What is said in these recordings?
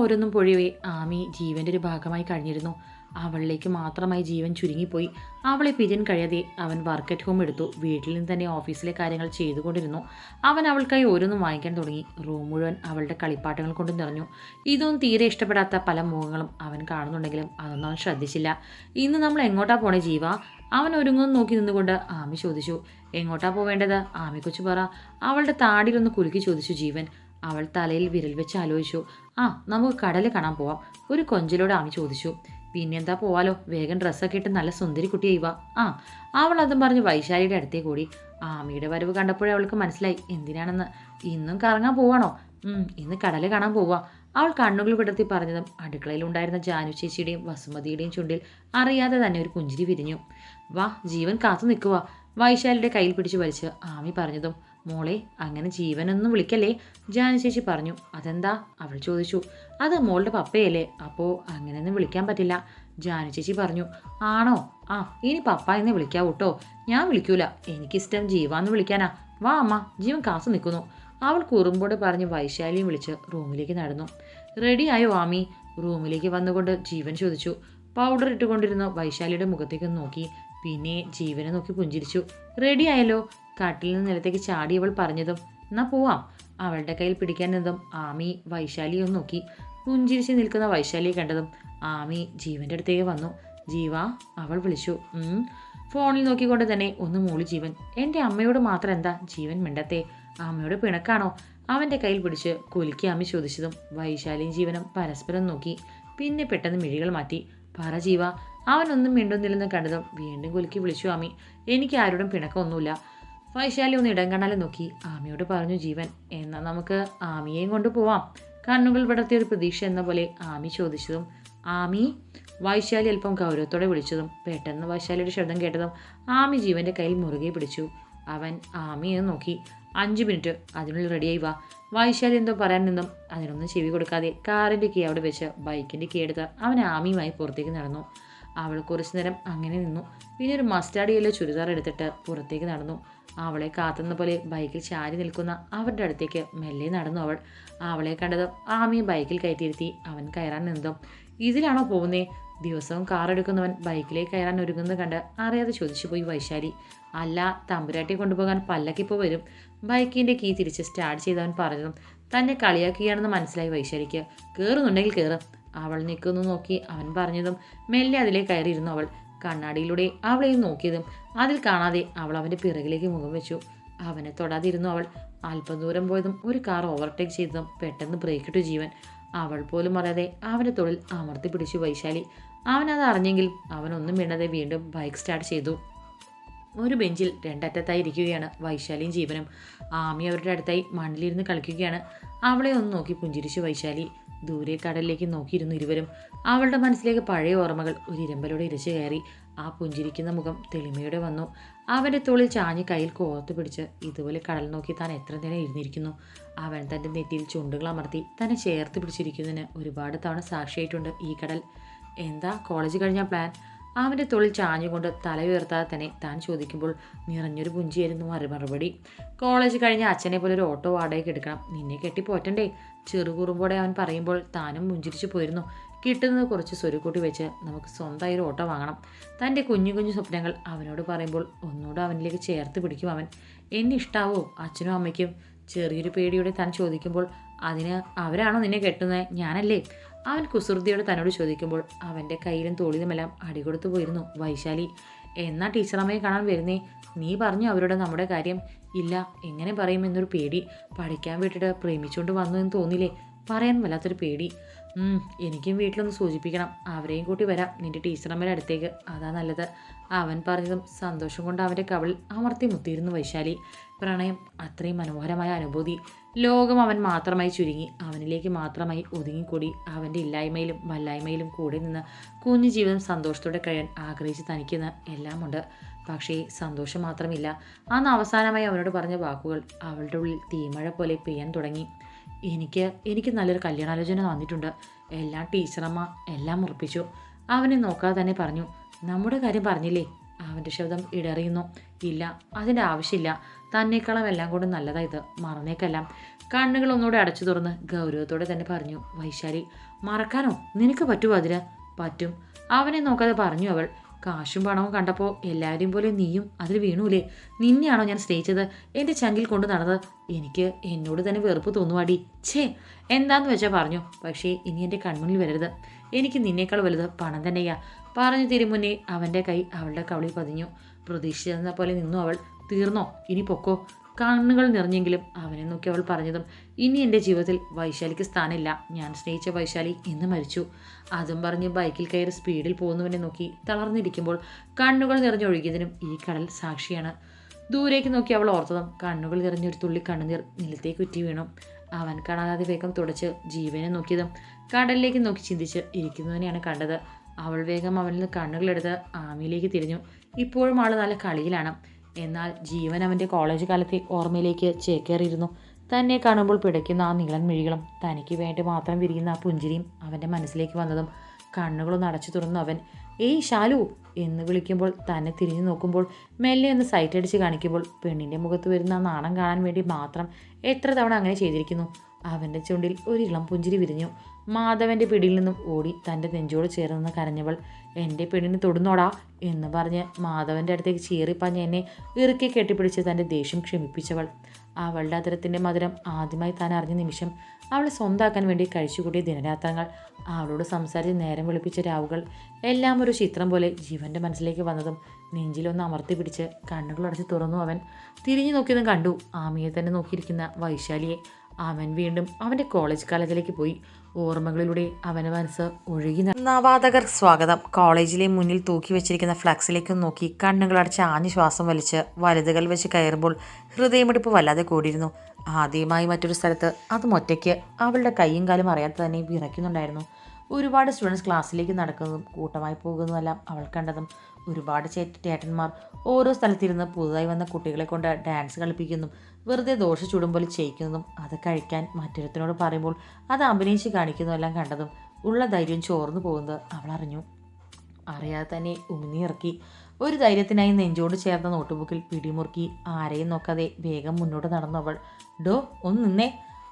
ഓരോന്നും പൊഴിവേ ആമി ജീവന്റെ ഒരു ഭാഗമായി കഴിഞ്ഞിരുന്നു. അവളിലേക്ക് മാത്രമായി ജീവൻ ചുരുങ്ങിപ്പോയി. അവളെ പിരിയാൻ കഴിയാതെ അവൻ വർക്ക് അറ്റ് ഹോം എടുത്തു. വീട്ടിൽ നിന്ന് തന്നെ ഓഫീസിലെ കാര്യങ്ങൾ ചെയ്തുകൊണ്ടിരുന്നു. അവൻ അവൾക്കായി ഓരോന്നും വാങ്ങിക്കാൻ തുടങ്ങി. റൂം മുഴുവൻ അവളുടെ കളിപ്പാട്ടങ്ങൾ കൊണ്ട് നിറഞ്ഞു. ഇതൊന്നും തീരെ ഇഷ്ടപ്പെടാത്ത പല മുഖങ്ങളും അവൻ കാണുന്നുണ്ടെങ്കിലും അതൊന്നും അവൻ ശ്രദ്ധിച്ചില്ല. ഇന്ന് നമ്മൾ എങ്ങോട്ടാ പോണേ ജീവ? അവൻ ഒരുങ്ങുന്നു നോക്കി നിന്നുകൊണ്ട് ആമി ചോദിച്ചു. എങ്ങോട്ടാ പോവേണ്ടത്? ആമി കൊച്ചു പറ. അവളുടെ താടിയിലൊന്ന് കുലുക്കി ചോദിച്ചു ജീവൻ. അവൾ തലയിൽ വിരൽ വെച്ച് ആലോചിച്ചു. ആ നമുക്ക് കടൽ കാണാൻ പോവാം. ഒരു കൊഞ്ചിലോട് ആമി ചോദിച്ചു. പിന്നെന്താ പോവാലോ? വേഗം ഡ്രസ്സൊക്കെ ഇട്ട് നല്ല സുന്ദരി കുട്ടിയായി വാ. ആ. അവൾ അതും പറഞ്ഞ് വൈശാലിയുടെ അടുത്തേ കൂടി ആമിയുടെ വരവ് കണ്ടപ്പോഴേ അവൾക്ക് മനസ്സിലായി. എന്തിനാണെന്ന്? ഇന്നും കറങ്ങാൻ പോവാണോ? ഇന്ന് കടൽ കാണാൻ പോവാ. അവൾ കണ്ണുകൾ വിടർത്തി പറഞ്ഞതും അടുക്കളയിലുണ്ടായിരുന്ന ജാനു ചേച്ചിയുടെയും വസുമതിയുടെയും ചുണ്ടിൽ അറിയാതെ തന്നെ ഒരു പുഞ്ചിരി വിരിഞ്ഞു. വാ ജീവൻ കാത്തു നിൽക്കുക വൈശാലിയുടെ കയ്യിൽ പിടിച്ച് വലിച്ച് ആമി പറഞ്ഞതും മോളെ അങ്ങനെ ജീവനൊന്നും വിളിക്കല്ലേ? ജാനു ചേച്ചി പറഞ്ഞു അതെന്താ? അവൾ ചോദിച്ചു അത് മോളുടെ പപ്പയല്ലേ അപ്പോൾ അങ്ങനെയൊന്നും വിളിക്കാൻ പറ്റില്ല. ജാനു ചേച്ചി പറഞ്ഞു ആണോ? ആ ഇനി പപ്പ എന്ന് വിളിക്കാവൂ കേട്ടോ ഞാൻ വിളിക്കൂല. എനിക്കിഷ്ടം ജീവാന്ന് വിളിക്കാനാ. വാ അമ്മ ജീവൻ കാസ് നിൽക്കുന്നു. അവൾ കുറുമ്പോട് പറഞ്ഞ് വൈശാലിയും വിളിച്ച് റൂമിലേക്ക് നടന്നു. റെഡിയായോ ആമി? റൂമിലേക്ക് വന്നുകൊണ്ട് ജീവൻ ചോദിച്ചു. പൗഡർ ഇട്ടുകൊണ്ടിരുന്ന വൈശാലിയുടെ മുഖത്തേക്ക് നോക്കി പിന്നെ ജീവനെ നോക്കി പുഞ്ചിരിച്ചു. റെഡിയായല്ലോ കാട്ടിൽ നിന്ന് നിലത്തേക്ക് ചാടി അവൾ പറഞ്ഞതും എന്നാ പോവാം. അവളുടെ കയ്യിൽ പിടിക്കാൻ നിന്നതും ആമി വൈശാലിയെ ഒന്ന് നോക്കി. പുഞ്ചിരിച്ച് നിൽക്കുന്ന വൈശാലിയെ കണ്ടതും ആമി ജീവന്റെ അടുത്തേക്ക് വന്നു. ജീവ അവൾ വിളിച്ചു. ഫോണിൽ നോക്കിക്കൊണ്ട് തന്നെ ഒന്ന് മൂളി ജീവൻ. എന്റെ അമ്മയോട് മാത്രം എന്താ ജീവൻ മിണ്ടത്തെ? അമ്മയോട് പിണക്കാണോ? അവന്റെ കയ്യിൽ പിടിച്ച് കുലുക്കി അമ്മ ചോദിച്ചതും വൈശാലിയും ജീവനും പരസ്പരം നോക്കി. പിന്നെ പെട്ടെന്ന് മിഴികൾ മാറ്റി. പറ ജീവ അവനൊന്നും മിണ്ടുന്നില്ലെന്ന് കണ്ടതും വീണ്ടും കുലുക്കി വിളിച്ചു ആമി. എനിക്ക് ആരോടും പിണക്കമൊന്നുമില്ല. വൈശാലി ഒന്ന് ഇടം കണ്ണാലെ നോക്കി. ആമിയോട് പറഞ്ഞു ജീവൻ എന്നാൽ നമുക്ക് ആമിയെയും കൊണ്ട് പോവാം. കണ്ണുകൾ വിടർത്തിയ ഒരു പ്രതീക്ഷ എന്ന പോലെ ആമി ചോദിച്ചതും ആമി? വൈശാലി അല്പം ഗൗരവത്തോടെ വിളിച്ചതും പെട്ടെന്ന് വൈശാലിയുടെ ശബ്ദം കേട്ടതും ആമി ജീവന്റെ കയ്യിൽ മുറുകെ പിടിച്ചു. അവൻ ആമിയെ നോക്കി. അഞ്ച് മിനിറ്റ് അതിനുള്ളിൽ റെഡിയായി വാ. വൈശാലി എന്തോ പറയാൻ നിന്നും അതിനൊന്നും ചെവി കൊടുക്കാതെ കാറിന്റെ കീ അവിടെ വെച്ച് ബൈക്കിന്റെ കീ എടുത്ത് അവൻ ആമിയുമായി പുറത്തേക്ക് നടന്നു. അവൾ കുറച്ചു നേരം അങ്ങനെ നിന്നു. പിന്നെ ഒരു മസ്റ്റാർഡ് ചുരിദാർ എടുത്തിട്ട് പുറത്തേക്ക് നടന്നു. അവളെ കാത്തുന്ന പോലെ ബൈക്കിൽ ചാരി നിൽക്കുന്ന അവരുടെ അടുത്തേക്ക് മെല്ലെ നടന്നു അവൾ. അവളെ കണ്ടതും ആമിയെ ബൈക്കിൽ കയറ്റിയിരുത്തി അവൻ കയറാൻ നിന്നതും. ഇതിലാണോ പോകുന്നേ? ദിവസവും കാർ എടുക്കുന്നവൻ ബൈക്കിലേക്ക് കയറാൻ ഒരുങ്ങുന്നത് കണ്ട് അറിയാതെ ചോദിച്ചു പോയി വൈശാലി. അല്ല തമ്പുരാട്ടിയെ കൊണ്ടുപോകാൻ പല്ലക്കിപ്പോൾ വരും. ബൈക്കിന്റെ കീ തിരിച്ച് സ്റ്റാർട്ട് ചെയ്തവൻ പറഞ്ഞതും തന്നെ കളിയാക്കുകയാണെന്ന് മനസ്സിലായി വൈശാലിക്ക്. കയറുന്നുണ്ടെങ്കിൽ കയറും അവൾ നിൽക്കുന്നു നോക്കി അവൻ പറഞ്ഞതും മെല്ലെ അതിലേക്ക് കയറിയിരുന്നു അവൾ. കണ്ണാടിയിലൂടെ അവളെ നോക്കിയതും അതിൽ കാണാതെ അവൾ അവന്റെ പിറകിലേക്ക് മുഖം വെച്ചു. അവനെ തൊടാതിരുന്നു അവൾ. അല്പം ദൂരം പോയതും ഒരു കാർ ഓവർടേക്ക് ചെയ്തതും പെട്ടെന്ന് ബ്രേക്ക് ഇട്ടു ജീവൻ. അവൾ പോലും അറിയാതെ അവന്റെ തൊഴിൽ അമർത്തി പിടിച്ചു വൈശാലി. അവനത് അറിഞ്ഞെങ്കിൽ അവനൊന്നും വീണതെ വീണ്ടും ബൈക്ക് സ്റ്റാർട്ട് ചെയ്തു. ഒരു ബെഞ്ചിൽ രണ്ടറ്റത്തായി ഇരിക്കുകയാണ് വൈശാലിയും ജീവനും. ആമി അവരുടെ അടുത്തായി മണ്ണിലിരുന്ന് കളിക്കുകയാണ്. അവളെ ഒന്ന് നോക്കി പുഞ്ചിരിച്ചു വൈശാലി. ദൂരെ കടലിലേക്ക് നോക്കിയിരുന്നു ഇരുവരും. അവളുടെ മനസ്സിലേക്ക് പഴയ ഓർമ്മകൾ ഒരു ഇരമ്പലോടെ ഇരച്ചു കയറി. ആ പുഞ്ചിരിക്കുന്ന മുഖം തെളിമയോടെ വന്നു. അവന്റെ തോളിൽ ചാഞ്ഞ് കയ്യിൽ കോർത്ത് പിടിച്ച് ഇതുപോലെ കടൽ നോക്കി താൻ എത്ര നേരം ഇരുന്നിരിക്കുന്നു അവൻ തന്റെ നെറ്റിയിൽ ചുണ്ടുകൾ അമർത്തി തന്നെ ചേർത്ത് പിടിച്ചിരിക്കുന്നതിന് ഒരുപാട് തവണ സാക്ഷിയായിട്ടുണ്ട് ഈ കടൽ. എന്താ? കോളേജ് കഴിഞ്ഞ പ്ലാൻ? അവന്റെ തൊഴിൽ ചാഞ്ഞുകൊണ്ട് തല ഉയർത്താതെ തന്നെ താൻ ചോദിക്കുമ്പോൾ നിറഞ്ഞൊരു പുഞ്ചിയായിരുന്നു മറു മറുപടി. കോളേജ് കഴിഞ്ഞ അച്ഛനെ പോലെ ഒരു ഓട്ടോ വാടകയ്ക്ക് എടുക്കണം. നിന്നെ കെട്ടി പോറ്റണ്ടേ? ചെറുകുറുമ്പോടെ അവൻ പറയുമ്പോൾ താനും പുഞ്ചിരിച്ചു പോയിരുന്നു. കിട്ടുന്നത് കുറച്ച് സ്വരുക്കൂട്ടി വെച്ച് നമുക്ക് സ്വന്തമായി ഒരു ഓട്ടോ വാങ്ങണം. തന്റെ കുഞ്ഞു കുഞ്ഞു സ്വപ്നങ്ങൾ അവനോട് പറയുമ്പോൾ ഒന്നുകൂടെ അവനിലേക്ക് ചേർത്ത് പിടിക്കും അവൻ. എന്നെ ഇഷ്ടാവോ? അച്ഛനും അമ്മയ്ക്കും? ചെറിയൊരു പേടിയോടെ താൻ ചോദിക്കുമ്പോൾ അതിന് അവരാണോ നിന്നെ കെട്ടുന്നത്? ഞാനല്ലേ? അവൻ കുസൃതിയോടെ തന്നോട് ചോദിക്കുമ്പോൾ അവന്റെ കയ്യിലും തോളിലുമെല്ലാം അടികൊടുത്തു പോയിരുന്നു. വൈശാലി എന്നാ ടീച്ചറമ്മയെ കാണാൻ വരുന്നേ? നീ പറഞ്ഞു അവരോട് നമ്മുടെ കാര്യം. ഇല്ല എങ്ങനെ പറയും എന്നൊരു പേടി. പഠിക്കാൻ വിട്ടിട്ട് പ്രേമിച്ചുകൊണ്ട് വന്നു എന്ന് തോന്നില്ലേ? പറയാൻ വല്ലാത്തൊരു പേടി. എനിക്കും വീട്ടിലൊന്ന് സൂചിപ്പിക്കണം. അവരെയും കൂട്ടി വരാം നിന്റെ ടീച്ചറമ്മയുടെ അടുത്തേക്ക്. അതാ നല്ലത്. അവൻ പറഞ്ഞതും സന്തോഷം കൊണ്ട് അവന്റെ കവളിൽ അമർത്തി മുത്തിയിരുന്നു വൈശാലി. പ്രണയം അത്രയും മനോഹരമായ അനുഭൂതി. ലോകം അവൻ മാത്രമായി ചുരുങ്ങി. അവനിലേക്ക് മാത്രമായി ഒതുങ്ങിക്കൂടി. അവന്റെ ഇല്ലായ്മയിലും വല്ലായ്മയിലും കൂടെ നിന്ന് കുഞ്ഞു ജീവിതം സന്തോഷത്തോടെ കഴിയാൻ ആഗ്രഹിച്ച് തനിക്കുന്ന എല്ലാമുണ്ട്. പക്ഷേ സന്തോഷം മാത്രമില്ല. അന്ന് അവസാനമായി അവനോട് പറഞ്ഞ വാക്കുകൾ അവളുടെ ഉള്ളിൽ തീമഴ പോലെ പെയ്യാൻ തുടങ്ങി. എനിക്ക് എനിക്ക് നല്ലൊരു കല്യാണാലോചന വന്നിട്ടുണ്ട് എല്ലാ ടീച്ചറമ്മ എല്ലാം ഉറപ്പിച്ചു. അവനെ നോക്കാതെ തന്നെ പറഞ്ഞു നമ്മുടെ കാര്യം പറഞ്ഞില്ലേ? അവന്റെ ശബ്ദം ഇടറിയുന്നു. ഇല്ല അതിന്റെ ആവശ്യമില്ല. തന്നേക്കാളും എല്ലാം കൂടെ നല്ലതാ ഇത്. മറന്നേക്കെല്ലാം. കണ്ണുകൾ ഒന്നുകൂടെ അടച്ചു തുറന്ന് ഗൗരവത്തോടെ തന്നെ പറഞ്ഞു വൈശാലി മറക്കാനോ? നിനക്ക് പറ്റുമോ അതിന്? പറ്റും. അവനെ നോക്കാതെ പറഞ്ഞു അവൾ കാശും പണവും കണ്ടപ്പോൾ എല്ലാവരെയും പോലെ നീയും അതിൽ വീണൂലേ? നിന്നെയാണോ ഞാൻ സ്നേഹിച്ചത്? എന്റെ ചങ്കിൽ കൊണ്ട് നടന്നത്? എനിക്ക് എന്നോട് തന്നെ വെറുപ്പ് തോന്നുവാടി. ഛേ! എന്താന്ന് വെച്ചാൽ പറഞ്ഞു പക്ഷേ ഇനി എന്റെ കൺമുന്നിൽ വരരുത്. എനിക്ക് നിന്നേക്കാൾ വലുത് പണം തന്നെയാ. പറഞ്ഞു തിരുമുന്നേ അവന്റെ കൈ അവളുടെ കവളിൽ പതിഞ്ഞു. പ്രതീക്ഷിച്ചിരുന്ന പോലെ നിന്നു അവൾ. തീർന്നോ? ഇനി പൊക്കോ? കണ്ണുകൾ നിറഞ്ഞെങ്കിലും അവനെ നോക്കി അവൾ പറഞ്ഞതും ഇനി എന്റെ ജീവിതത്തിൽ വൈശാലിക്ക് സ്ഥാനമില്ല. ഞാൻ സ്നേഹിച്ച വൈശാലി ഇന്ന് മരിച്ചു. അതും പറഞ്ഞ് ബൈക്കിൽ കയറി സ്പീഡിൽ പോകുന്നവനെ നോക്കി തളർന്നിരിക്കുമ്പോൾ കണ്ണുകൾ നിറഞ്ഞൊഴുകിയതിനും ഈ കടൽ സാക്ഷിയാണ്. ദൂരേക്ക് നോക്കി അവൾ ഓർത്തതും കണ്ണുകൾ നിറഞ്ഞൊരു തുള്ളി കണ്ണുനീർ നിലത്തേക്ക് ഉറ്റി വീണു. അവൻ കാണാതെ വേഗം തുടച്ച് ജീവനെ നോക്കിയതും കടലിലേക്ക് നോക്കി ചിന്തിച്ച് ഇരിക്കുന്നവനെയാണ് കണ്ടത്. അവൾ വേഗം അവനിൽ കണ്ണുകളെടുത്ത് ആമിയിലേക്ക് തിരിഞ്ഞു. ഇപ്പോഴും ആൾ നല്ല കളിയിലാണ്. എന്നാൽ ജീവൻ അവന്റെ കോളേജ് കാലത്തെ ഓർമ്മയിലേക്ക് ചേക്കേറിയിരുന്നു. തന്നെ കാണുമ്പോൾ പിടയ്ക്കുന്ന ആ നീളൻ മിഴികളും തനിക്ക് വേണ്ടി മാത്രം വിരിയുന്ന ആ പുഞ്ചിരിയും അവന്റെ മനസ്സിലേക്ക് വന്നതും കണ്ണുകളൊന്ന് അടച്ചു തുറന്നു അവൻ ഏയ് ശാലു എന്ന് വിളിക്കുമ്പോൾ തന്നെ തിരിഞ്ഞു നോക്കുമ്പോൾ മെല്ലെ ഒന്ന് സൈറ്റ് അടിച്ച് കാണിക്കുമ്പോൾ പെണ്ണിന്റെ മുഖത്ത് വരുന്ന ആ നാണം കാണാൻ വേണ്ടി മാത്രം എത്ര തവണ അങ്ങനെ ചെയ്തിരിക്കുന്നു. അവന്റെ ചുണ്ടിൽ ഒരു ഇളം പുഞ്ചിരി വിരിഞ്ഞു. മാധവന്റെ പിടിയിൽ നിന്നും ഓടി തന്റെ നെഞ്ചോട് ചേർന്ന് കരഞ്ഞവൾ എന്റെ പെണ്ണിന് തൊടുന്നോടാ എന്ന് പറഞ്ഞ് മാധവന്റെ അടുത്തേക്ക് ചീറിപ്പഞ്ഞ് എന്നെ ഇറുക്കി കെട്ടിപ്പിടിച്ച് തന്റെ ദേഷ്യം ക്ഷമിപ്പിച്ചവൾ. അവളുടെ അതരത്തിന്റെ മധുരം ആദ്യമായി താൻ അറിഞ്ഞ നിമിഷം അവളെ സ്വന്താക്കാൻ വേണ്ടി കഴിച്ചുകൂട്ടിയ ദിനരാത്രങ്ങൾ. അവളോട് സംസാരിച്ച് നേരം വെളുപ്പിച്ച രാവുകൾ എല്ലാം ഒരു ചിത്രം പോലെ ജീവന്റെ മനസ്സിലേക്ക് വന്നതും നെഞ്ചിലൊന്ന് അമർത്തി പിടിച്ച് കണ്ണുകളടച്ച് തുറന്നു അവൻ. തിരിഞ്ഞു നോക്കിയതും കണ്ടു ആമിയെ തന്നെ നോക്കിയിരിക്കുന്ന വൈശാലിയെ. അവൻ വീണ്ടും അവന്റെ കോളേജ് കാലത്തിലേക്ക് പോയി. ഓർമ്മകളിലൂടെ അവന്റെ മനസ്സ് ഒഴുകി നവാതകർ സ്വാഗതം. കോളേജിലെ മുന്നിൽ തൂക്കി വെച്ചിരിക്കുന്ന ഫ്ലക്സിലേക്ക് നോക്കി കണ്ണുകൾ അടച്ച് ആഞ്ഞു ശ്വാസം വലിച്ച് വലുതുകൾ വെച്ച് കയറുമ്പോൾ ഹൃദയമിടിപ്പ് വല്ലാതെ കൂടിയിരുന്നു. ആദ്യമായി മറ്റൊരു സ്ഥലത്ത് അതും ഒറ്റയ്ക്ക് അവളുടെ കൈയും കാലും അറിയാതെ തന്നെ വിറയ്ക്കുന്നുണ്ടായിരുന്നു. ഒരുപാട് സ്റ്റുഡൻസ് ക്ലാസ്സിലേക്ക് നടക്കുന്നതും കൂട്ടമായി പോകുന്നതെല്ലാം അവൾ കണ്ടതും ഒരുപാട് ചേട്ടന്മാർ ഓരോ സ്ഥലത്തിരുന്ന് പുതുതായി വന്ന കുട്ടികളെ കൊണ്ട് ഡാൻസ് കളിപ്പിക്കുന്നതും വെറുതെ ദോശ ചൂടും പോലെ ചെയ്യിക്കുന്നതും അത് കഴിക്കാൻ മറ്റൊരുത്തിനോട് പറയുമ്പോൾ അത് അഭിനയിച്ച് കാണിക്കുന്നതെല്ലാം കണ്ടതും ഉള്ള ധൈര്യം ചോർന്നു പോകുന്നത് അവൾ അറിഞ്ഞു. അറിയാതെ തന്നെ ഉമിനിറക്കി ഒരു ധൈര്യത്തിനായി നെഞ്ചോട് ചേർന്ന നോട്ട്ബുക്കിൽ പിടിമുറുക്കി ആരെയും നോക്കാതെ വേഗം മുന്നോട്ട് നടന്നു അവൾ. ഡോ ഒന്ന് നിന്നേ.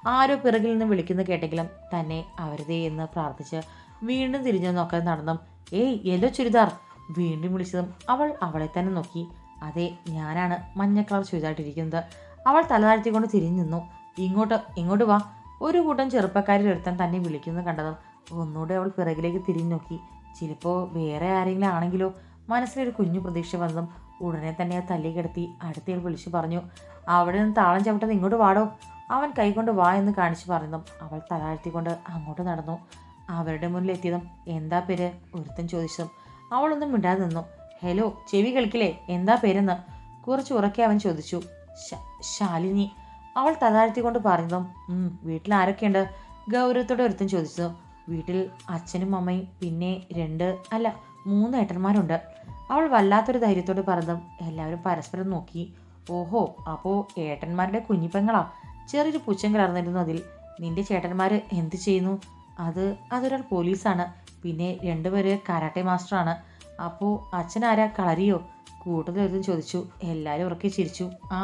ആരോ പിറകിൽ നിന്ന് വിളിക്കുന്ന കേട്ടെങ്കിലും തന്നെ അവരുതേ എന്ന് പ്രാർത്ഥിച്ച് വീണ്ടും തിരിഞ്ഞു നോക്കാതെ നടന്നും. ഏയ് യെല്ലോ ചുരിദാർ. വീണ്ടും വിളിച്ചതും അവൾ അവളെ തന്നെ നോക്കി. അതെ ഞാനാണ് മഞ്ഞ കളർ ചുരിദായിട്ടിരിക്കുന്നത് അവൾ തലതാഴ്ത്തിക്കൊണ്ട് തിരിഞ്ഞു നിന്നു ഇങ്ങോട്ട് ഇങ്ങോട്ട് വാ. ഒരു കൂട്ടം ചെറുപ്പക്കാരിൽ ഒരുത്തൻ തന്നെ വിളിക്കുന്നു കണ്ടതും ഒന്നുകൂടെ അവൾ പിറകിലേക്ക് തിരിഞ്ഞു നോക്കി ചിലപ്പോൾ വേറെ ആരെങ്കിലും ആണെങ്കിലോ? മനസ്സിലൊരു കുഞ്ഞു പ്രതീക്ഷ വന്നതും ഉടനെ തന്നെ ആ തല്ലി കിടത്തി അടുത്തയാൾ വിളിച്ചു പറഞ്ഞു അവിടെ നിന്ന് താളം ചവിട്ടുന്നത് ഇങ്ങോട്ട് വാടോ. അവൻ കൈകൊണ്ട് വാ എന്ന് കാണിച്ചു പറഞ്ഞതും അവൾ തലാഴ്ത്തിക്കൊണ്ട് അങ്ങോട്ട് നടന്നു. അവരുടെ മുന്നിൽ എത്തിയതും എന്താ പേര്? ഒരുത്തൻ ചോദിച്ചതും അവളൊന്നും മിണ്ടാതെ നിന്നു. ഹലോ ചെവി കളിക്കില്ലേ എന്താ പേരെന്ന്? കുറച്ച് ഉറക്കെ അവൻ ചോദിച്ചു. "ശ- ശാലിനി. അവൾ തലാഴ്ത്തിക്കൊണ്ട് പറഞ്ഞതും "ഉം, വീട്ടിൽ ആരൊക്കെയുണ്ട്? ഗൗരവത്തോടെ ഒരുത്തൻ ചോദിച്ചു വീട്ടിൽ അച്ഛനും അമ്മയും പിന്നെ രണ്ട് അല്ല മൂന്ന് ഏട്ടന്മാരുണ്ട്. അവൾ വല്ലാത്തൊരു ധൈര്യത്തോട് പറഞ്ഞതും എല്ലാവരും പരസ്പരം നോക്കി. ഓഹോ അപ്പോൾ ഏട്ടന്മാരുടെ കുഞ്ഞിപ്പെങ്ങളാ? ചെറിയൊരു പുച്ഛം കലർന്നിരുന്നു അതിൽ. നിന്റെ ചേട്ടന്മാർ എന്ത് ചെയ്യുന്നു? അത് അതൊരാൾ പോലീസാണ്. പിന്നെ രണ്ടുപേര് കരാട്ടെ മാസ്റ്ററാണ്. അപ്പോൾ അച്ഛനാരാ? കളരിയോ? കൂട്ടത്തിൽ ഒരുത്തും ചോദിച്ചു എല്ലാവരും ഉറക്കി ചിരിച്ചു. ആ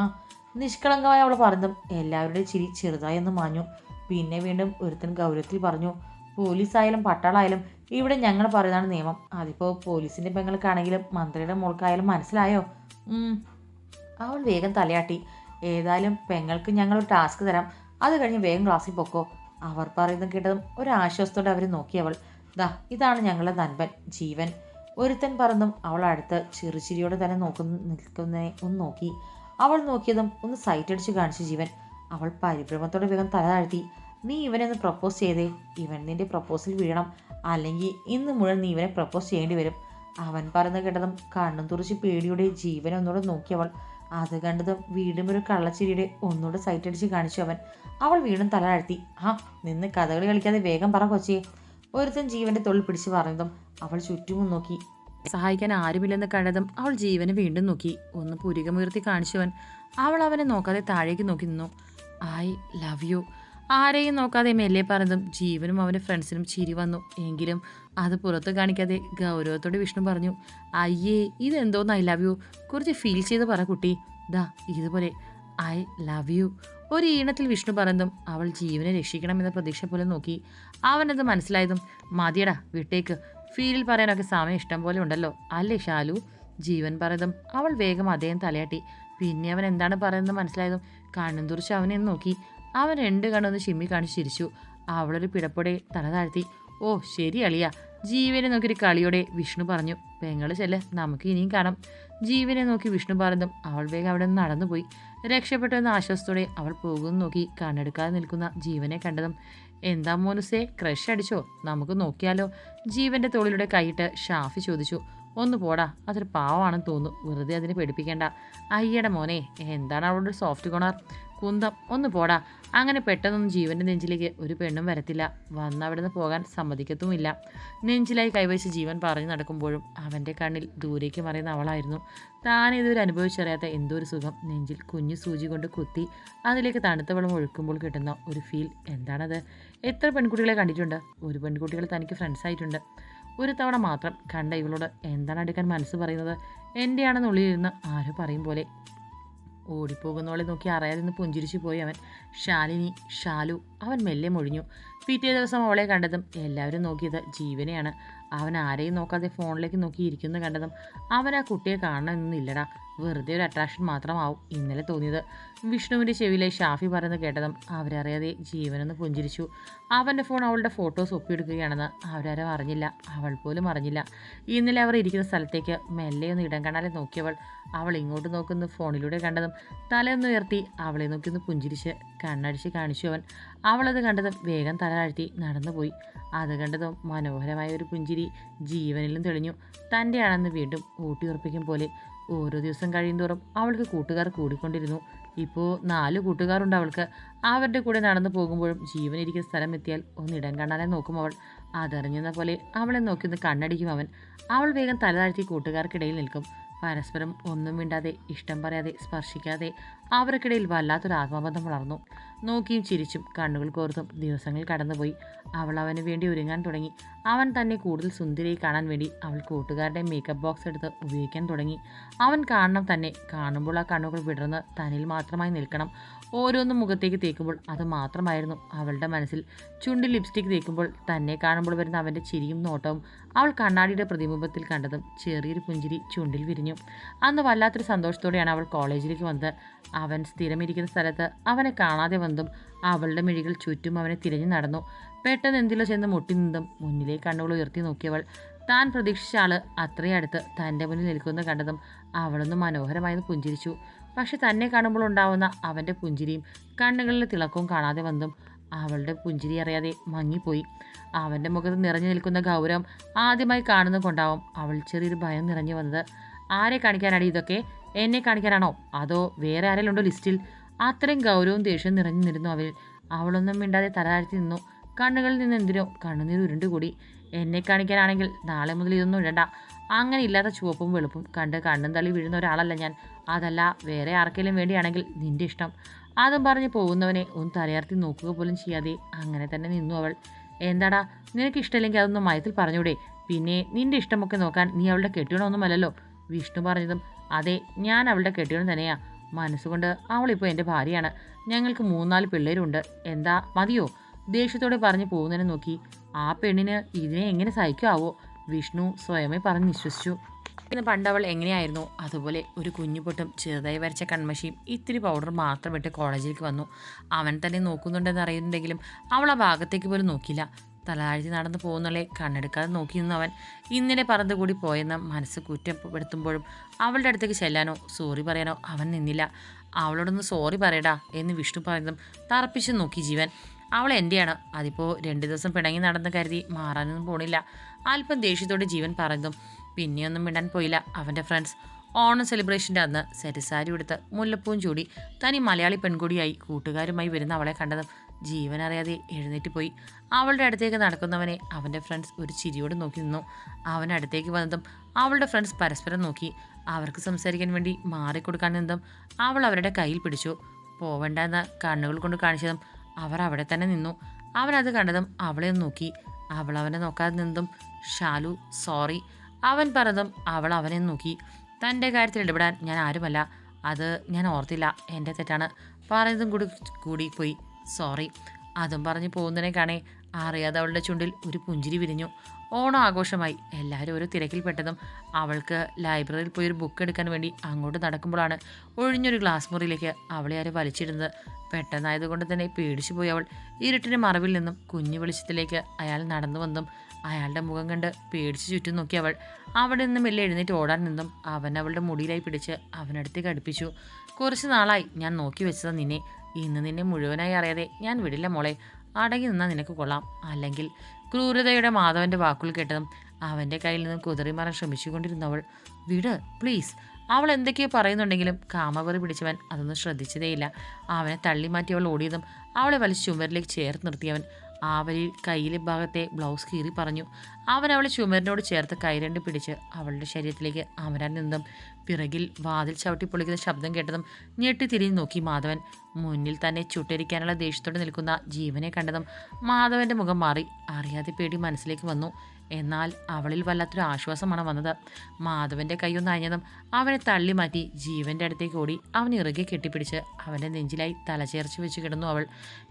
നിഷ്കളങ്കമായി അവൾ പറഞ്ഞതും എല്ലാവരുടെയും ചിരി ചെറുതായി എന്ന് മാഞ്ഞു. പിന്നെ വീണ്ടും ഒരുത്തൻ ഗൗരവത്തിൽ പറഞ്ഞു പോലീസായാലും പട്ടാളായാലും ഇവിടെ ഞങ്ങൾ പറയുന്നതാണ് നിയമം. അതിപ്പോൾ പോലീസിന്റെ പെങ്ങൾക്കാണെങ്കിലും മന്ത്രിയുടെ മോൾക്കായാലും മനസ്സിലായോ? അവൾ വേഗം തലയാട്ടി ഏതായാലും പെങ്ങൾക്ക് ഞങ്ങളൊരു ടാസ്ക് തരാം. അത് കഴിഞ്ഞ് വേഗം ക്ലാസ്സിൽ പൊക്കോ. അവർ പറയുന്നത് കേട്ടതും ഒരു ആശ്വാസത്തോടെ അവർ നോക്കി അവൾ ദാ ഇതാണ് ഞങ്ങളുടെ നൻപൻ ജീവൻ. ഒരുത്തൻ പറന്നും അവൾ അടുത്ത് ചെറുചിരിയോടെ തന്നെ നോക്കുന്ന നിൽക്കുന്നതിനെ ഒന്ന് നോക്കി. അവൾ നോക്കിയതും ഒന്ന് സൈറ്റ് അടിച്ച് കാണിച്ചു ജീവൻ. അവൾ പരിഭ്രമത്തോടെ വേഗം തല താഴ്ത്തി. നീ ഇവനെ ഒന്ന് പ്രപ്പോസ് ചെയ്തേ. ഇവൻ നിന്റെ പ്രപ്പോസൽ വീഴണം. അല്ലെങ്കിൽ ഇന്ന് മുഴുവൻ നീ ഇവനെ പ്രപ്പോസ് ചെയ്യേണ്ടി വരും. അവൻ പറയുന്നത് കേട്ടതും കണ്ണും തുറച്ച് പേടിയുടെ ജീവൻ ഒന്നുകൂടെ നോക്കി അവൾ. അത് കണ്ടതും വീണ്ടും ഒരു കള്ളച്ചിരിയുടെ ഒന്നുകൂടെ സൈറ്റ് അടിച്ച് കാണിച്ചു അവൻ. അവൾ വീണ്ടും തല താഴ്ത്തി. ആ നിന്ന് കഥകളി കളിക്കാതെ വേഗം പറ കൊച്ചേ. ഒരുത്തൻ ജീവന്റെ തൊഴിൽ പിടിച്ചു പറഞ്ഞതും അവൾ ചുറ്റുമും നോക്കി. സഹായിക്കാൻ ആരുമില്ലെന്ന് കണ്ടതും അവൾ ജീവനെ വീണ്ടും നോക്കി. ഒന്ന് പുരികമുയർത്തി കാണിച്ചവൻ അവൾ അവനെ നോക്കാതെ താഴേക്ക് നോക്കി നിന്നു. I love you. ആരെയും നോക്കാതെ മെല്ലെ പറഞ്ഞതും ജീവനും അവന്റെ ഫ്രണ്ട്സിനും ചിരി വന്നു. എങ്കിലും അത് പുറത്ത് കാണിക്കാതെ ഗൗരവത്തോടെ വിഷ്ണു പറഞ്ഞു അയ്യേ ഇതെന്തോന്ന് ഐ ലവ് യു? കുറച്ച് ഫീൽ ചെയ്ത് പറ കുട്ടി. ദാ ഇതുപോലെ. I love you. ഒരു ഈണത്തിൽ വിഷ്ണു പറഞ്ഞതും അവൾ ജീവനെ രക്ഷിക്കണമെന്ന പ്രതീക്ഷ പോലെ നോക്കി. അവനത് മനസ്സിലായതും മതിയടാ വിട്ടേക്ക്. ഫീലിൽ പറയാനൊക്കെ സമയം ഇഷ്ടം പോലെ ഉണ്ടല്ലോ. അല്ലേ ഷാലു ജീവൻ പറയതും അവൾ വേഗം അദ്ദേഹം തലയാട്ടി. പിന്നെ അവൻ എന്താണ് പറയുന്നത് മനസ്സിലായതും കണ്ണും തുറിച്ച് അവനെ നോക്കി. അവൻ രണ്ട് കണ്ണൊന്ന് ചിമ്മി കാണിച്ച് ചിരിച്ചു. അവളൊരു പിടപ്പൊടെ തല താഴ്ത്തി. ഓ ശരി അളിയ. ജീവനെ നോക്കിയൊരു കളിയോടെ വിഷ്ണു പറഞ്ഞു പെങ്ങൾ ചെല്ല് നമുക്ക് ഇനിയും കാണാം. ജീവനെ നോക്കി വിഷ്ണു പറഞ്ഞതും അവൾ വേഗം അവിടെ നിന്ന് നടന്നുപോയി. രക്ഷപ്പെട്ടു എന്ന ആശ്വാസത്തോടെ അവൾ പോകുന്നു നോക്കി കണ്ണെടുക്കാതെ നിൽക്കുന്ന ജീവനെ കണ്ടതും എന്താ മോനുസേ ക്രഷ് അടിച്ചോ? നമുക്ക് നോക്കിയാലോ? ജീവന്റെ തോളിലൂടെ കൈയിട്ട് ഷാഫി ചോദിച്ചു ഒന്ന് പോടാ അതൊരു പാവമാണെന്ന് തോന്നുന്നു വെറുതെ അതിനെ പേടിപ്പിക്കേണ്ട. അയ്യടെ മോനെ എന്താണ് അവളുടെ സോഫ്റ്റ് കോണർ കുന്തം. ഒന്ന് പോടാ. അങ്ങനെ പെട്ടെന്നൊന്നും ജീവന്റെ നെഞ്ചിലേക്ക് ഒരു പെണ്ണും വരത്തില്ല. വന്ന് അവിടെ നിന്ന് പോകാൻ സമ്മതിക്കത്തുമില്ല. നെഞ്ചിലായി കൈവച്ച് ജീവൻ പറഞ്ഞു നടക്കുമ്പോഴും അവന്റെ കണ്ണിൽ ദൂരേക്ക് മറിയുന്ന അവളായിരുന്നു. താൻ ഇതുവരെ അനുഭവിച്ചറിയാത്ത എന്തോ ഒരു സുഖം നെഞ്ചിൽ കുഞ്ഞു സൂചി കൊണ്ട് കുത്തി അതിലേക്ക് തണുത്ത വെള്ളം ഒഴുക്കുമ്പോൾ കിട്ടുന്ന ഒരു ഫീൽ എന്താണത്? എത്ര പെൺകുട്ടികളെ കണ്ടിട്ടുണ്ട്? ഒരു പെൺകുട്ടികൾ തനിക്ക് ഫ്രണ്ട്സായിട്ടുണ്ട് ഒരു തവണ മാത്രം കണ്ട ഇവളോട് എന്താണ് എടുക്കാൻ മനസ്സ് പറയുന്നത്? എന്റെയാണെന്നുള്ളിൽ ഇരുന്ന് ആരോ പറയും പോലെ. ഓടിപ്പോകുന്നവളെ നോക്കി അറിയാതെ നിന്ന് പുഞ്ചിരിച്ചു പോയി അവൻ. ശാലിനി ഷാലു അവൻ മെല്ലെ മൊഴിഞ്ഞു. പിറ്റേ ദിവസം അവളെ കണ്ടതും എല്ലാവരും നോക്കിയത് ജീവനെയാണ്. അവൻ ആരെയും നോക്കാതെ ഫോണിലേക്ക് നോക്കി ഇരിക്കുന്നു കണ്ടതും അവൻ ആ കുട്ടിയെ കാണണമെന്നില്ലടാ. വെറുതെ ഒരു അട്രാക്ഷൻ മാത്രമാവും ഇന്നലെ തോന്നിയത്. വിഷ്ണുവിന്റെ ചെവിയിലെ ഷാഫി പറയുന്നത് കേട്ടതും അവരറിയാതെ ജീവനൊന്ന് പുഞ്ചിരിച്ചു. അവന്റെ ഫോൺ അവളുടെ ഫോട്ടോസ് ഒപ്പിയെടുക്കുകയാണെന്ന് അവരാരും അറിഞ്ഞില്ല. അവൾ പോലും അറിഞ്ഞില്ല. ഇന്നലെ അവർ ഇരിക്കുന്ന സ്ഥലത്തേക്ക് മെല്ലെ ഒന്ന് ഇടം കാണാതെ നോക്കിയവൾ അവൾ ഇങ്ങോട്ട് നോക്കുന്ന ഫോണിലൂടെ കണ്ടതും തലയൊന്ന് ഉയർത്തി അവളെ നോക്കി ഒന്ന് പുഞ്ചിരിച്ച് കണ്ണടിച്ച് കാണിച്ചു അവൻ. അവളത് കണ്ടതും വേഗം തല താഴ്ത്തി നടന്നുപോയി. അത് കണ്ടതും മനോഹരമായ ഒരു പുഞ്ചിരി ജീവനിലും തെളിഞ്ഞു. തന്റെയാണെന്ന് വീണ്ടും ഊട്ടിയുറപ്പിക്കും പോലെ ഓരോ ദിവസം കഴിയുന്തോറും അവൾക്ക് കൂട്ടുകാർ കൂടിക്കൊണ്ടിരുന്നു. ഇപ്പോൾ നാല് കൂട്ടുകാരുണ്ട് അവൾക്ക്. അവരുടെ കൂടെ നടന്നു പോകുമ്പോഴും ജീവനിരിക്കുന്ന സ്ഥലം എത്തിയാൽ ഒന്നിടം കാണാനെ നോക്കും അവൾ. അതറിഞ്ഞെന്ന പോലെ അവളെ നോക്കി ഒന്ന് കണ്ണടിക്കും അവൻ. അവൾ വേഗം തലതാഴ്ത്തി കൂട്ടുകാർക്കിടയിൽ നിൽക്കും. പരസ്പരം ഒന്നും മിണ്ടാതെ ഇഷ്ടം പറയാതെ സ്പർശിക്കാതെ അവർക്കിടയിൽ വല്ലാത്തൊരു ആത്മബന്ധം വളർന്നു. നോക്കിയും ചിരിച്ചും കണ്ണുകൾ കോർത്തും ദിവസങ്ങൾ കടന്നുപോയി. അവൾ അവന് വേണ്ടി ഒരുങ്ങാൻ തുടങ്ങി. അവൻ തന്നെ കൂടുതൽ സുന്ദരിയായി കാണാൻ വേണ്ടി അവൾ കൂട്ടുകാരുടെ മേക്കപ്പ് ബോക്സ് എടുത്ത് ഉപയോഗിക്കാൻ തുടങ്ങി. അവൻ കാണണം തന്നെ. കാണുമ്പോൾ ആ കണ്ണുകൾ വിടർന്ന് തനിൽ മാത്രമായി നിൽക്കണം. ഓരോന്നും മുഖത്തേക്ക് തേക്കുമ്പോൾ അത് മാത്രമായിരുന്നു അവളുടെ മനസ്സിൽ. ചുണ്ടിൽ ലിപ്സ്റ്റിക് തേക്കുമ്പോൾ തന്നെ കാണുമ്പോൾ വരുന്ന അവന്റെ ചിരിയും നോട്ടവും അവൾ കണ്ണാടിയുടെ പ്രതിബിംബത്തിൽ കണ്ടതും ചെറിയൊരു പുഞ്ചിരി ചുണ്ടിൽ വിരിഞ്ഞു. അന്ന് വല്ലാത്തൊരു സന്തോഷത്തോടെയാണ് അവൾ കോളേജിലേക്ക് വന്നത്. അവൻ സ്ഥിരമിരിക്കുന്ന സ്ഥലത്ത് അവനെ കാണാതെ വന്നതും അവളുടെ മിഴികൾ ചുറ്റും അവനെ തിരഞ്ഞു നടന്നു. പെട്ടെന്ന് എന്തിലോ ചെന്ന് മുട്ടി നിന്നും മുന്നിലേക്ക് കണ്ണുകൾ ഉയർത്തി നോക്കിയവൾ താൻ പ്രതീക്ഷിച്ച ആൾ അത്രയും അടുത്ത് തന്റെ മുന്നിൽ നിൽക്കുന്ന കണ്ടതും അവളൊന്ന് മനോഹരമായി പുഞ്ചിരിച്ചു. പക്ഷെ തന്നെ കാണുമ്പോൾ ഉണ്ടാവുന്ന അവന്റെ പുഞ്ചിരിയും കണ്ണുകളിലെ തിളക്കവും കാണാതെ വന്നതും അവളുടെ പുഞ്ചിരി അറിയാതെ മങ്ങിപ്പോയി. അവന്റെ മുഖത്ത് നിറഞ്ഞു നിൽക്കുന്ന ഗൗരവം ആദ്യമായി കാണുന്നത് കൊണ്ടാവും അവൾ ചെറിയൊരു ഭയം നിറഞ്ഞു വന്നത്. ആരെ കാണിക്കാനാണ് ഇതൊക്കെ? എന്നെ കാണിക്കാനാണോ? അതോ വേറെ ആരെങ്കിലും ഉണ്ടോ ലിസ്റ്റിൽ? അത്രയും ഗൗരവവും ദേഷ്യവും നിറഞ്ഞു നിന്നിരുന്നു അവൾ അവളൊന്നും മിണ്ടാതെ തലതാഴ്ത്തി നിന്നു. കണ്ണുകളിൽ നിന്ന് എന്തിനോ കണ്ണുനീർ ഉരുണ്ടുകൂടി. എന്നെ കാണിക്കാനാണെങ്കിൽ നാളെ മുതൽ ഇതൊന്നും ഇടണ്ട. അങ്ങനെ ഇല്ലാത്ത ചുവപ്പും വെളുപ്പും കണ്ട് കണ്ണും തള്ളി വീഴുന്ന ഒരാളല്ല ഞാൻ. അതല്ല വേറെ ആർക്കെങ്കിലും വേണ്ടിയാണെങ്കിൽ നിന്റെ ഇഷ്ടം. അതും പറഞ്ഞ് പോകുന്നവനെ ഒന്ന് തലയാർത്തി നോക്കുക പോലും ചെയ്യാതെ അങ്ങനെ തന്നെ നിന്നു അവൾ. എന്താടാ നിനക്ക് ഇഷ്ടമില്ലെങ്കിൽ അതൊന്നും മയത്തിൽ പറഞ്ഞൂടെ? പിന്നെ നിന്റെ ഇഷ്ടമൊക്കെ നോക്കാൻ നീ അവളുടെ കെട്ടിയണമൊന്നുമല്ലല്ലോ വിഷ്ണു പറഞ്ഞതും അതെ ഞാൻ അവളുടെ കെട്ടിയണം തന്നെയാ. മനസ്സുകൊണ്ട് അവളിപ്പോൾ എന്റെ ഭാര്യയാണ്. ഞങ്ങൾക്ക് മൂന്നാൽ പിള്ളേരുണ്ട്. എന്താ മതിയോ? ദേഷ്യത്തോടെ പറഞ്ഞു പോകുന്നതിനെ നോക്കി ആ പെണ്ണിന് ഇതിനെ എങ്ങനെ സഹിക്കാവോ? വിഷ്ണു സ്വയമേ പറഞ്ഞ് വിശ്വസിച്ചു. ഇന്ന് പണ്ടവൾ എങ്ങനെയായിരുന്നു? അതുപോലെ ഒരു കുഞ്ഞു പൊട്ടും ചെറുതായി വരച്ച കൺമഷിയും ഇത്തിരി പൗഡർ മാത്രം ഇട്ട് കോളേജിലേക്ക് വന്നു. അവൻ തന്നെ നോക്കുന്നുണ്ടെന്ന് അറിയുന്നുണ്ടെങ്കിലും അവൾ ആ ഭാഗത്തേക്ക് പോലും നോക്കില്ല തലതാഴ്ത്തി നടന്നു പോകുന്നവളെ കണ്ണെടുക്കാതെ നോക്കി നിന്നവൻ ഇന്നലെ പറന്നുകൂടി പോയെന്ന് മനസ്സ് കുറ്റപ്പെടുത്തുമ്പോഴും അവളുടെ അടുത്തേക്ക് ചെല്ലാനോ സോറി പറയാനോ അവൻ നിന്നില്ല. അവളോടൊന്ന് സോറി പറയടാ എന്ന് വിഷ്ണു പറയുന്നതും തറപ്പിച്ച് നോക്കി ജീവൻ. അവൾ എന്റെയാണ് അതിപ്പോൾ രണ്ട് ദിവസം പിണങ്ങി നടന്ന് കരുതി മാറാനൊന്നും പോണില്ല. അല്പം ദേഷ്യത്തോടെ ജീവൻ പറഞ്ഞതും പിന്നെയൊന്നും മിണ്ടാൻ പോയില്ല. അവന്റെ ഫ്രണ്ട്സ് ഓണം സെലിബ്രേഷന്റെ അന്ന് സെരിസാരി എടുത്ത് മുല്ലപ്പൂവും ചൂടി തനി മലയാളി പെൺകുടിയായി കൂട്ടുകാരുമായി വരുന്ന അവളെ കണ്ടതും ജീവൻ അറിയാതെ എഴുന്നേറ്റ് പോയി. അവളുടെ അടുത്തേക്ക് നടക്കുന്നവനെ അവന്റെ ഫ്രണ്ട്സ് ഒരു ചിരിയോട് നോക്കി നിന്നു. അവൻ അടുത്തേക്ക് വന്നതും അവളുടെ ഫ്രണ്ട്സ് പരസ്പരം നോക്കി. അവർക്ക് സംസാരിക്കാൻ വേണ്ടി മാറിക്കൊടുക്കാൻ നിന്നതും അവൾ അവരുടെ കയ്യിൽ പിടിച്ചു. പോവണ്ട എന്ന് കണ്ണുകൾ കൊണ്ട് കാണിച്ചതും അവർ അവിടെ തന്നെ നിന്നു. അവനത് കണ്ടതും അവളെ നോക്കി. അവൾ അവനെ നോക്കാതെ നിന്നതും ഷാലു സോറി അവൻ പറഞ്ഞതും അവൾ അവനെ നോക്കി. തന്റെ കാര്യത്തിൽ ഇടപെടാൻ ഞാൻ ആരുമല്ല. അത് ഞാൻ ഓർത്തില്ല. എന്റെ തെറ്റാണ്. പറയുന്നതും കൂടി കൂടി പോയി. സോറി അതും പറഞ്ഞ് പോകുന്നതിനെ കാണേ അറിയാതെ അവളുടെ ചുണ്ടിൽ ഒരു പുഞ്ചിരി വിരിഞ്ഞു. ഓണം ആഘോഷമായി എല്ലാവരും ഒരു തിരക്കിൽപ്പെട്ടതും അവൾക്ക് ലൈബ്രറിയിൽ പോയി ഒരു ബുക്ക് എടുക്കാൻ വേണ്ടി അങ്ങോട്ട് നടക്കുമ്പോഴാണ് ഒഴിഞ്ഞൊരു ഗ്ലാസ് മുറിയിലേക്ക് അവളെ ആരെ വലിച്ചിടുന്നത്. പെട്ടെന്നായതുകൊണ്ട് തന്നെ പേടിച്ചു പോയി അവൾ. ഇരുട്ടിന്റെ മറവിൽ നിന്നും കുഞ്ഞു വെളിച്ചത്തിലേക്ക് അയാൾ നടന്നു വന്നും അയാളുടെ മുഖം കണ്ട് പേടിച്ച് ചുറ്റും നോക്കി അവൾ. അവിടെ നിന്നും മെല്ലെ എഴുന്നേറ്റ് ഓടാൻ നിന്നും അവൻ അവളുടെ മുടിയിലായി പിടിച്ച് അവനടുത്തേക്ക് അടുപ്പിച്ചു കുറച്ച് നാളായി ഞാൻ നോക്കി വെച്ചത് നിന്നെ. ഇന്ന് നിന്നെ മുഴുവനായി അറിയാതെ ഞാൻ വിടില്ല മോളെ. അടങ്ങി നിന്നാൽ നിനക്ക് കൊള്ളാം. അല്ലെങ്കിൽ ക്രൂരതയുടെ മാധവന്റെ വാക്കുകൾ കേട്ടതും അവന്റെ കയ്യിൽ നിന്നും കുതിറി മാറാൻ ശ്രമിച്ചുകൊണ്ടിരുന്നവൾ വിട് പ്ലീസ്. അവൾ എന്തൊക്കെയോ പറയുന്നുണ്ടെങ്കിലും കാമവറി പിടിച്ചവൻ അതൊന്നും ശ്രദ്ധിച്ചതേയില്ല. അവനെ തള്ളി മാറ്റി അവൾ ഓടിയതും അവളെ വലിച്ചു ചുമരിലേക്ക് ചേർത്ത് നിർത്തിയവൻ ആവലിൽ കയ്യിലെ ഭാഗത്തെ ബ്ലൗസ് കീറി പറഞ്ഞു. അവൻ അവളെ ചുമരിനോട് ചേർത്ത് കൈരണ്ട് പിടിച്ച് അവളുടെ ശരീരത്തിലേക്ക് അമരാൻ നിന്നും പിറകിൽ വാതിൽ ചവിട്ടി പൊളിക്കുന്ന ശബ്ദം കേട്ടതും ഞെട്ടി തിരിഞ്ഞു നോക്കി മാധവൻ. മുന്നിൽ തന്നെ ചുട്ടരിക്കാനുള്ള ദേഷ്യത്തോടെ നിൽക്കുന്ന ജീവനെ കണ്ടതും മാധവന്റെ മുഖം മാറി. അറിയാതെ പേടി മനസ്സിലേക്ക് വന്നു. എന്നാൽ അവളിൽ വല്ലാത്തൊരു ആശ്വാസമാണ് വന്നത്. മാധവന്റെ കൈയൊന്ന് അയഞ്ഞതും അവനെ തള്ളി മാറ്റി ജീവന്റെ അടുത്തേക്ക് ഓടി അവൻ ഇറുകെ കെട്ടിപ്പിടിച്ച് അവന്റെ നെഞ്ചിലായി തലചേർച്ച് വെച്ച് കിടന്നു അവൾ.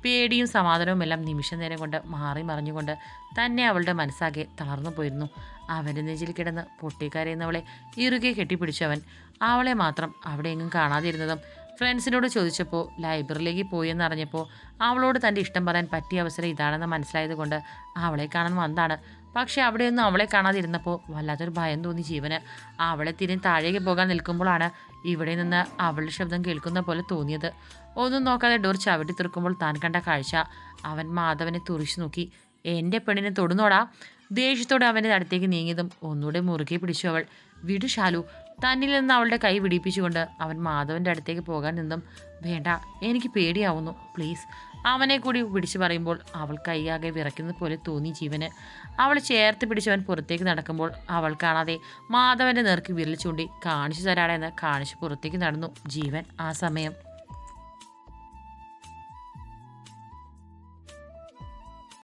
പേടിയും സമാധാനവും എല്ലാം നിമിഷ നേരം കൊണ്ട് മാറി മറിഞ്ഞുകൊണ്ട് തന്നെ അവളുടെ മനസ്സാകെ തളർന്നു പോയിരുന്നു. അവന്റെ നെഞ്ചിൽ കിടന്ന് പൊട്ടിക്കരയുന്നവളെ ഇറുകെ കെട്ടിപ്പിടിച്ചവൻ അവളെ മാത്രം അവിടെ എങ്ങും കാണാതിരുന്നതും ഫ്രണ്ട്സിനോട് ചോദിച്ചപ്പോൾ ലൈബ്രറിയിലേക്ക് പോയെന്ന് അറിഞ്ഞപ്പോൾ അവളോട് തന്റെ ഇഷ്ടം പറയാൻ പറ്റിയ അവസരം ഇതാണെന്ന് മനസ്സിലായത് കൊണ്ട് അവളെ കാണാൻ വന്നതാണ്. പക്ഷെ അവിടെയൊന്നും അവളെ കാണാതിരുന്നപ്പോൾ വല്ലാത്തൊരു ഭയം തോന്നി ജീവന്. അവളെ തിരിഞ്ഞ് താഴേക്ക് പോകാൻ നിൽക്കുമ്പോഴാണ് ഇവിടെ നിന്ന് അവളുടെ ശബ്ദം കേൾക്കുന്ന പോലെ തോന്നിയത്. ഒന്നും നോക്കാതെ ഡോർ ചവിട്ടി തുറക്കുമ്പോൾ താൻ കണ്ട കാഴ്ച. അവൻ മാധവനെ തുറിച്ചു നോക്കി. എന്റെ പെണ്ണിനെ തൊടുന്നോടാ. ദേഷ്യത്തോടെ അവന്റെ അടുത്തേക്ക് നീങ്ങിയതും ഒന്നുകൂടെ മുറുകെ പിടിച്ചു അവൾ. വിടു ഷാലു തന്നിൽ നിന്ന് അവളുടെ കൈ പിടിപ്പിച്ചുകൊണ്ട് അവൻ മാധവന്റെ അടുത്തേക്ക് പോകാൻ നിന്നും. വേണ്ട എനിക്ക് പേടിയാവുന്നു. പ്ലീസ് അവനെ കൂടി പിടിച്ചു പറയുമ്പോൾ അവൾ കൈയാകെ വിറയ്ക്കുന്നത് പോലെ തോന്നി ജീവന്. അവൾ ചേർത്ത് പിടിച്ചവൻ പുറത്തേക്ക് നടക്കുമ്പോൾ അവൾ കാണാതെ മാധവന്റെ നേർക്ക് വിരൽ ചൂണ്ടി കാണിച്ചു തരാടെന്ന് കാണിച്ച് പുറത്തേക്ക് നടന്നു ജീവൻ ആ സമയം.